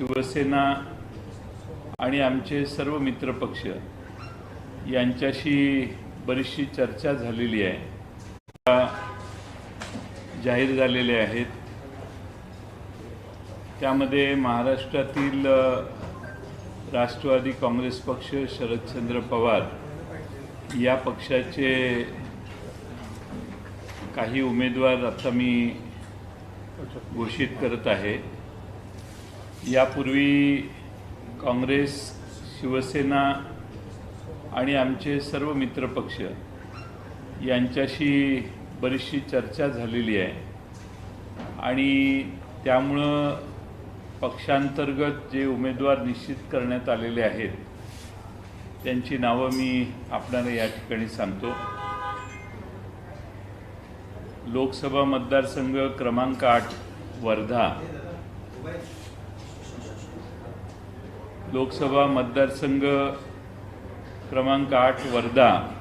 शिवसेना आणि आमचे सर्व मित्रपक्ष यांच्याशी बरीचशी चर्चा झालेली आहे. त्या जाहीर झालेले आहेत. त्यामध्ये महाराष्ट्रातील राष्ट्रवादी काँग्रेस पक्ष शरदचंद्र पवार या पक्षाचे काही उमेदवार आता मी घोषित करत आहे. यापूर्वी काँग्रेस शिवसेना आणि आमचे सर्व मित्रपक्ष यांच्याशी बरीचशी चर्चा झालेली आहे. आणि त्यामुळं पक्षांतर्गत जे उमेदवार निश्चित करण्यात आलेले आहेत त्यांची नावं मी आपणाला या ठिकाणी सांगतो. लोकसभा मतदारसंघ क्रमांक आठ वर्धा. लोकसभा मतदारसंघ क्रमांक आठ वर्धा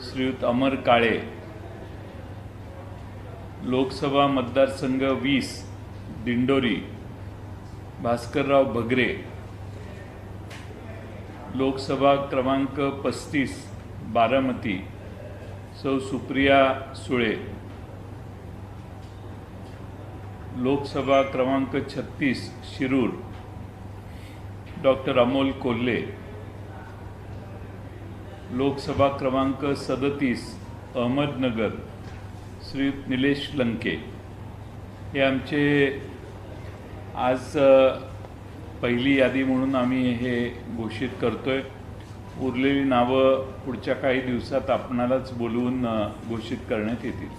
श्रीयुत अमर काळे. लोकसभा मतदारसंघ वीस दिंडोरी भास्करराव भगरे. लोकसभा क्रमांक पस्तीस बारामती सौ सुप्रिया सुळे. लोकसभा क्रमांक छत्तीस शिरूर. डॉक्टर अमोल कोल्हे. लोकसभा क्रमांक सदतीस अहमदनगर श्री निलेश लंके. हे आमचे आज पहिली यादी म्हणून आम्ही हे घोषित करतोय. उरलेली नावं पुढच्या काही दिवसात आपणालाच बोलवून घोषित करण्यात येतील.